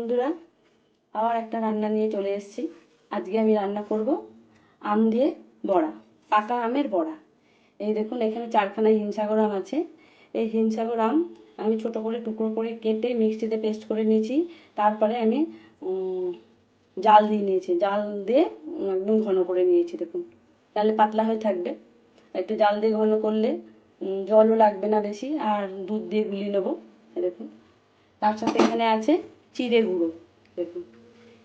বন্ধুরা, আবার একটা রান্না নিয়ে চলে এসেছি। আজকে আমি রান্না করব আম দিয়ে বড়া, পাকা আমের বড়া। এই দেখুন, এখানে চারখানা হিমসাগর আম আছে। এই হিমসাগর আম আমি ছোট করে, টুকরো করে কেটে মিক্সিতে পেস্ট করে নিয়েছি। তারপরে আমি জাল দিয়ে নিয়েছি। জাল দিয়ে একদম ঘন করে নিয়েছি, দেখুন। তাহলে পাতলা হয়ে থাকবে। একটু জাল দিয়ে ঘন করলে জলও লাগবে না বেশি, আর দুধ দিয়ে গুলিয়ে নেব দেখুন। তার সাথে এখানে আছে চিড়ে গুঁড়ো, দেখুন।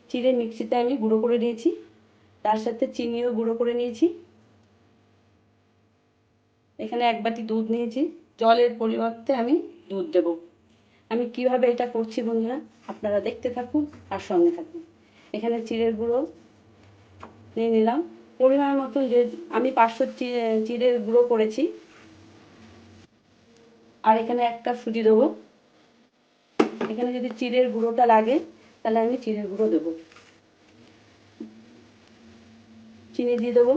চিড়ে মিক্সিতে আমি গুঁড়ো করে নিয়েছি, তার সাথে চিনিও গুঁড়ো করে নিয়েছি। এখানে এক বাটি দুধ নিয়েছি, জলের পরিবর্তে আমি দুধ দেব। আমি কীভাবে এটা করছি বন্ধুরা, আপনারা দেখতে থাকুন আর সঙ্গে থাকুন। এখানে চিড়ের গুঁড়ো নিয়ে নিলাম। পরিমাণ মতো যে, আমি পাঁচশো চিড়ের গুঁড়ো করেছি। আর এখানে একটা সুজি দেবো। এখানে যদি চিড়ের গুঁড়োটা লাগে, তাহলে আমি চিড়ের গুঁড়ো দেবো। চিনি দিয়ে দেবো।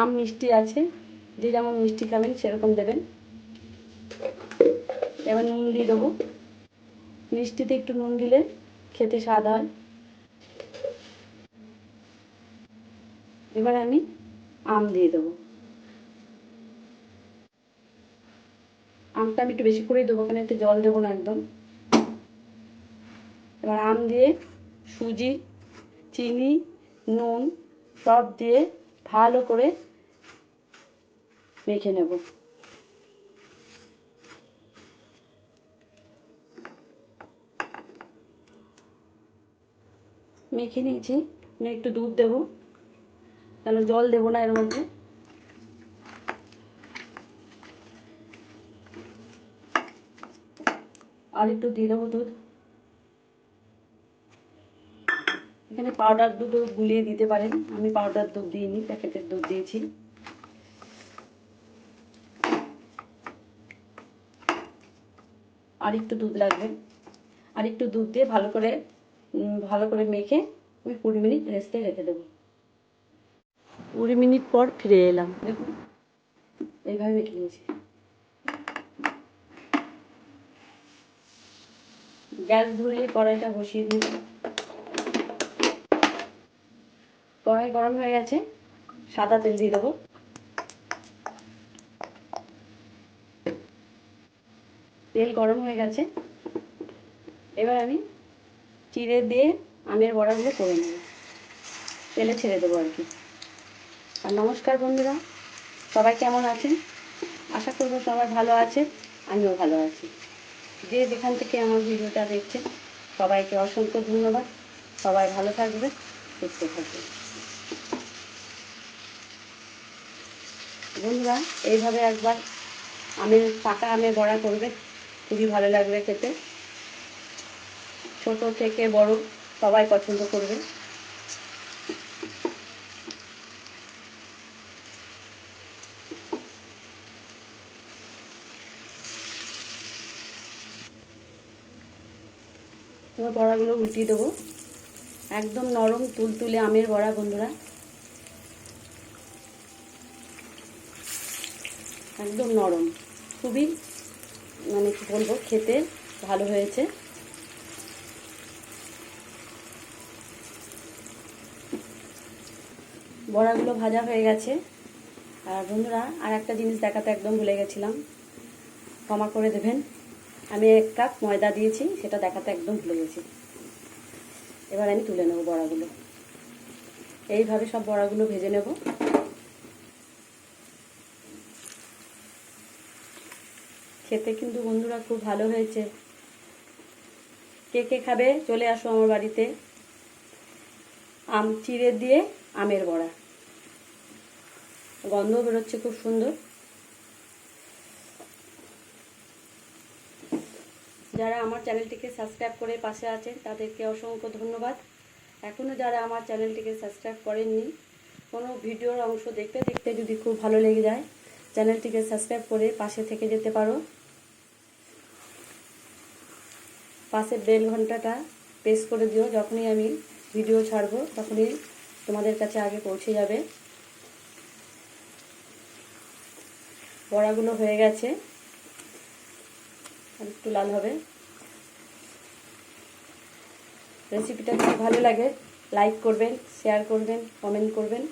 আম মিষ্টি আছে, যে যেমন মিষ্টি খাবেন, সেরকম দেবেন। এবার নুন দিয়ে দেবো। মিষ্টিতে একটু নুন দিলে খেতে স্বাদ হয়। এবার আমি আম দিয়ে দেবো। আমটা আমি একটু বেশি করেই দেবো এখানে একটু জল দেবো না একদম। এবার আম দিয়ে সুজি, চিনি, নুন সব দিয়ে ভালো করে মেখে নেব। মেখে নিয়েছি। আমি একটু দুধ দেবো। কেন জল দেবো না এর মধ্যে। আর একটু দিয়ে দেবো দুধ। এখানে পাউডার দুধও গুলিয়ে দিতে পারেন। আমি পাউডার দুধ দিইনি, প্যাকেটের দুধ দিয়েছি। আর একটু দুধ লাগবে। আর একটু দুধ দিয়ে ভালো করে ভালো করে মেখে আমি কুড়ি মিনিট রেস্টে রেখে দেবো। কুড়ি মিনিট পর ফিরে এলাম। দেখুন, এইভাবে মেখে নিয়েছি। গ্যাস ধরিয়ে কড়াইটা বসিয়ে দিই কড়াই গরম হয়ে গেছে, সাদা তেল দিয়ে দেবো। তেল গরম হয়ে গেছে। এবার আমি চিড়ে দিয়ে আমের বড়াগুলো করে নেব। তেলে ছেড়ে দেবো আর কি। আর নমস্কার বন্ধুরা, সবাই কেমন আছেন? আশা করব সবাই ভালো আছে, আমিও ভালো আছি। যে যেখান থেকে আমার ভিডিওটা দেখছেন, সবাইকে অসংখ্য ধন্যবাদ। সবাই ভালো থাকবে সুস্থ থাকবে বন্ধুরা, এইভাবে একবার আমের, পাকা আমের বড়া করবে। খুবই ভালো লাগবে খেতে। ছোট থেকে বড় সবাই পছন্দ করবে। বড়াগুলো উল্টিয়ে দেবো। একদম নরম, তুলতুলে আমের বড়া, বন্ধুরা। একদম নরম। খুবই মানে কি বলব, খেতে ভালো হয়েছে। বড়াগুলো ভাজা হয়ে গেছে। আর বন্ধুরা, আর একটা জিনিস দেখাতে একদম ভুলে গেছিলাম। ক্ষমা করে দেবেন। আমি এক কাপ ময়দা দিয়েছি, সেটা দেখাতে একদম ভুলে গেছি। এবার আমি তুলে নেব বড়াগুলো। এইভাবে সব বড়াগুলো ভেজে নেব। খেতে কিন্তু বন্ধুরা খুব ভালো হয়েছে। কে কে খাবে? চলে আসো আমার বাড়িতে। আম চিড়ে দিয়ে আমের বড়া। গন্ধ বেরোচ্ছে খুব সুন্দর। যারা আমার চ্যানেলটিকে সাবস্ক্রাইব করে পাশে আছেন, তাদেরকে অসংখ্য ধন্যবাদ। এখনও যারা আমার চ্যানেলটিকে সাবস্ক্রাইব করেননি, কোনো ভিডিওর অংশ দেখতে দেখতে যদি খুব ভালো লেগে যায়, চ্যানেলটিকে সাবস্ক্রাইব করে পাশে থেকে যেতে পারো। পাশের বেল ঘন্টাটা প্রেস করে দিও। যখনই আমি ভিডিও ছাড়বো, তখনই তোমাদের কাছে আগে পৌঁছে যাবে। বড়াগুলো হয়ে গেছে। একটু লাল হবে। রেসিপিটা যদি ভালো লাগে লাইক করবেন শেয়ার করবেন কমেন্ট করবেন।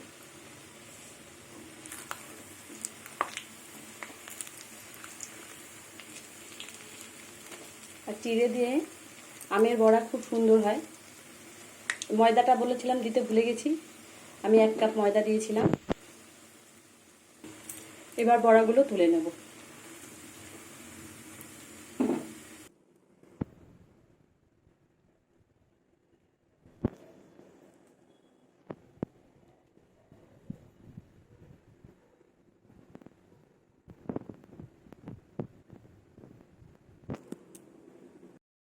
আর চিড়ে দিয়ে আমের বড়া খুব সুন্দর হয়। ময়দাটা বলেছিলাম দিতে ভুলে গেছি। আমি এক কাপ ময়দা দিয়েছিলাম। এবার বড়াগুলো তুলে নেব।